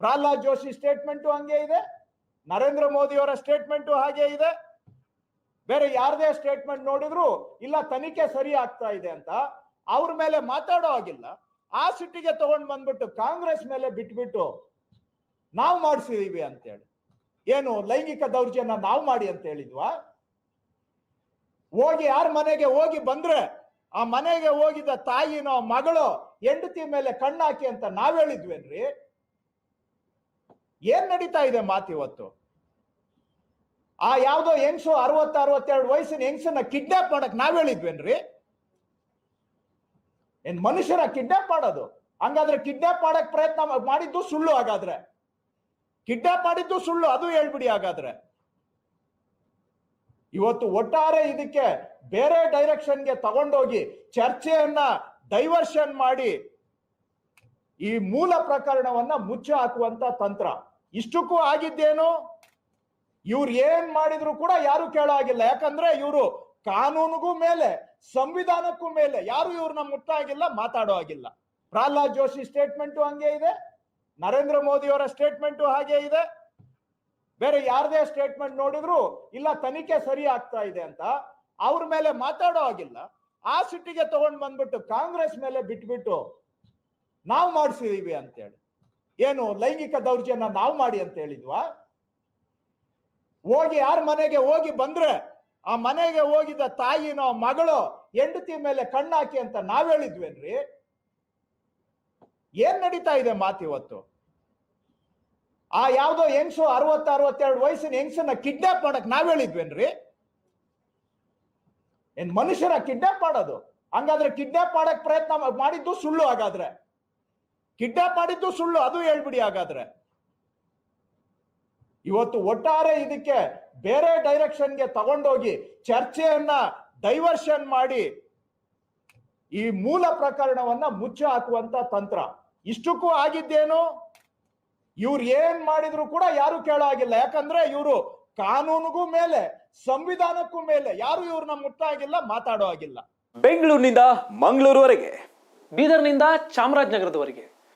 Pralhad Joshi statement ಹಂಗೆ ಇದೆ, ನರೇಂದ್ರ ಮೋದಿ ಅವರ ಸ್ಟೇಟ್ಮೆಂಟು ಹಾಗೆ ಇದೆ. ಬೇರೆ ಯಾರದೇ ಸ್ಟೇಟ್ಮೆಂಟ್ ನೋಡಿದ್ರು, ಇಲ್ಲ, ತನಿಖೆ ಸರಿ ಆಗ್ತಾ ಇದೆ ಅಂತ ಅವ್ರ ಮೇಲೆ ಮಾತಾಡೋ ಆಗಿಲ್ಲ ಆ ಸಿಟ್ಟಿಗೆ ತಗೊಂಡ್ ಬಂದ್ಬಿಟ್ಟು ಕಾಂಗ್ರೆಸ್ ಮೇಲೆ ಬಿಟ್ಬಿಟ್ಟು ನಾವು ಮಾಡಿಸಿದೀವಿ ಅಂತೇಳಿ ಏನು, ಲೈಂಗಿಕ ದೌರ್ಜನ್ಯ ನಾವು ಮಾಡಿ ಅಂತ ಹೇಳಿದ್ವಾ? ಹೋಗಿ, ಯಾರ ಮನೆಗೆ ಹೋಗಿ ಬಂದ್ರೆ, ಆ ಮನೆಗೆ ಹೋಗಿದ್ದ ತಾಯಿನೋ ಮಗಳು ಹೆಂಡತಿ ಮೇಲೆ ಕಣ್ಣಾಕಿ ಅಂತ ನಾವ್ ಹೇಳಿದ್ವೇನ್ರಿ? ಏನ್ ನಡೀತಾ ಇದೆ ಮಾತಿವತ್ತು ಆ ಯಾವ್ದೋ ಹೆಂಗ್ಸು ಅರವತ್ತ, ಅರವತ್ತೆರಡು ವಯಸ್ಸಿನ ಹೆಂಗ್ಸನ್ನ ಕಿಡ್ನಾಪ್ ಮಾಡಕ್ ನಾವ್ ಹೇಳಿದ್ವೇನ್ರಿ? ಏನ್ ಮನುಷ್ಯರ ಕಿಡ್ನಾಪ್ ಮಾಡೋದು? ಹಂಗಾದ್ರೆ ಕಿಡ್ನಾಪ್ ಮಾಡಕ್ ಪ್ರಯತ್ನ ಮಾಡಿದ್ದು ಸುಳ್ಳು ಹಾಗಾದ್ರೆ. ಕಿಡ್ನಾಪ್ ಮಾಡಿದ್ದು ಸುಳ್ಳು, ಅದು ಹೇಳ್ಬಿಡಿ ಹಾಗಾದ್ರೆ. ಇವತ್ತು ಒಟ್ಟಾರೆ ಇದಕ್ಕೆ ಬೇರೆ ಡೈರೆಕ್ಷನ್ಗೆ ತಗೊಂಡೋಗಿ ಚರ್ಚೆಯನ್ನ ಡೈವರ್ಷನ್ ಮಾಡಿ ಈ ಮೂಲ ಪ್ರಕರಣವನ್ನ ಮುಚ್ಚಿ ಹಾಕುವಂತ ತಂತ್ರ. ಇಷ್ಟಕ್ಕೂ ಆಗಿದ್ದೇನು? ಇವ್ರು ಏನ್ ಮಾಡಿದ್ರು ಕೂಡ ಯಾರು ಕೇಳೋ ಆಗಿಲ್ಲ ಯಾಕಂದ್ರೆ ಇವರು ಕಾನೂನಿಗೂ ಮೇಲೆ, ಸಂವಿಧಾನಕ್ಕೂ ಮೇಲೆ ಯಾರು ಇವ್ರನ್ನ ಮುಟ್ಟಾಗಿಲ್ಲ, ಮಾತಾಡೋ ಆಗಿಲ್ಲ ಪ್ರಹ್ಲಾದ್ ಜೋಶಿ ಸ್ಟೇಟ್ಮೆಂಟು ಹಂಗೆ ಇದೆ. ನರೇಂದ್ರ ಮೋದಿ ಅವರ ಸ್ಟೇಟ್ಮೆಂಟು ಹಾಗೆ ಇದೆ. ಬೇರೆ ಯಾರದೇ ಸ್ಟೇಟ್ಮೆಂಟ್ ನೋಡಿದ್ರು, ಇಲ್ಲ ತನಿಖೆ ಸರಿ ಆಗ್ತಾ ಇದೆ ಅಂತ ಅವ್ರ ಮೇಲೆ ಮಾತಾಡೋ ಆಗಿಲ್ಲ ಆ ಸಿಟ್ಟಿಗೆ ತಗೊಂಡ್ ಬಂದ್ಬಿಟ್ಟು ಕಾಂಗ್ರೆಸ್ ಮೇಲೆ ಬಿಟ್ಬಿಟ್ಟು ನಾವು ಮಾಡಿಸಿದೀವಿ ಅಂತೇಳಿ. ಏನು ಲೈಂಗಿಕ ದೌರ್ಜನ್ಯ ನಾವು ಮಾಡಿ ಅಂತ ಹೇಳಿದ್ವಾ? ಹೋಗಿ ಯಾರ ಮನೆಗೆ ಹೋಗಿ ಬಂದ್ರೆ ಆ ಮನೆಗೆ ಹೋಗಿದ್ದ ತಾಯಿನೋ ಮಗಳು ಹೆಂಡತಿ ಮೇಲೆ ಕಣ್ಣಾಕಿ ಅಂತ ನಾವ್ ಹೇಳಿದ್ವೇನ್ರಿ? ಏನ್ ನಡೀತಾ ಇದೆ ಮಾತಿವತ್ತು ಆ ಯಾವ್ದೋ ಹೆಂಗ್ಸು ಅರವತ್ತ, ಅರವತ್ತೆರಡು ವಯಸ್ಸಿನ ಹೆಂಗ್ಸನ್ನ ಕಿಡ್ನಾಪ್ ಮಾಡಕ್ ನಾವ್ ಹೇಳಿದ್ವೇನ್ರಿ? ಏನ್ ಮನುಷ್ಯರ ಕಿಡ್ನಾಪ್ ಮಾಡೋದು? ಹಂಗಾದ್ರೆ ಕಿಡ್ನಾಪ್ ಮಾಡಕ್ ಪ್ರಯತ್ನ ಮಾಡಿದ್ದು ಸುಳ್ಳು ಹಾಗಾದ್ರೆ. ಕಿಡ್ನಾಪ್ ಮಾಡಿದ್ದು ಸುಳ್ಳು, ಅದು ಹೇಳ್ಬಿಡಿ ಹಾಗಾದ್ರೆ. ಇವತ್ತು ಒಟ್ಟಾರೆ ಇದಕ್ಕೆ ಬೇರೆ ಡೈರೆಕ್ಷನ್ಗೆ ತಗೊಂಡೋಗಿ ಚರ್ಚೆಯನ್ನ ಡೈವರ್ಷನ್ ಮಾಡಿ ಈ ಮೂಲ ಪ್ರಕರಣವನ್ನ ಮುಚ್ಚಿ ಹಾಕುವಂತ ತಂತ್ರ. ಇಷ್ಟಕ್ಕೂ ಆಗಿದ್ದೇನು? ಇವ್ರು ಏನ್ ಮಾಡಿದ್ರು ಕೂಡ ಯಾರು ಕೇಳೋ ಆಗಿಲ್ಲ ಯಾಕಂದ್ರೆ ಇವರು ಕಾನೂನಿಗೂ ಮೇಲೆ, ಸಂವಿಧಾನಕ್ಕೂ ಮೇಲೆ ಯಾರು ಇವ್ರನ್ನ ಮುಟ್ಟಾಗಿಲ್ಲ, ಮಾತಾಡೋ ಆಗಿಲ್ಲ ಬೆಂಗಳೂರಿನಿಂದ ಮಂಗಳೂರುವರೆಗೆ, ಬೀದರ್ನಿಂದ ಚಾಮರಾಜನಗರದವರೆಗೆ.